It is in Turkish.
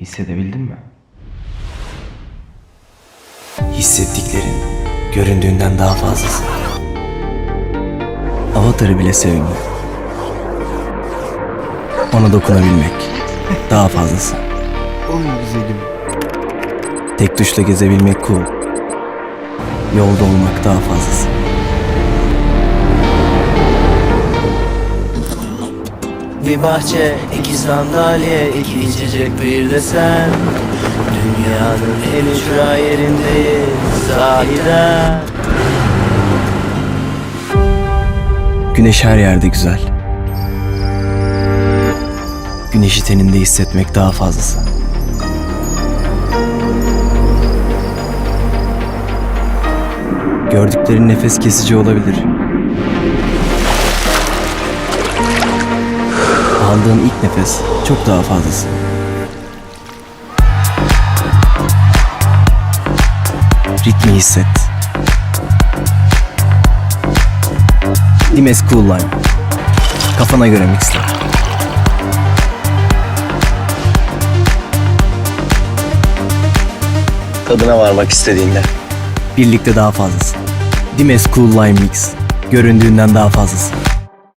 Hissedebildin mi? Hissettiklerin göründüğünden daha fazlası. Avatar'ı bile sevmiyor. Ona dokunabilmek daha fazlası. Oy güzelim. Tek tuşla gezebilmek cool. Yolda olmak daha fazlası. Bir bahçe, iki sandalye, iki içecek bir de sen Dünyanın en ücra yerindeyiz sahiden Güneş her yerde güzel. Güneşi teninde hissetmek daha fazlası. Gördüklerin nefes kesici olabilir. Aldığın ilk nefes çok daha fazlası. Ritmi hisset. Dimes Cool Line. Kafana göre mixle. Tadına varmak istediğinde. Birlikte daha fazlası. Dimes Cool Lime Mix. Göründüğünden daha fazlası.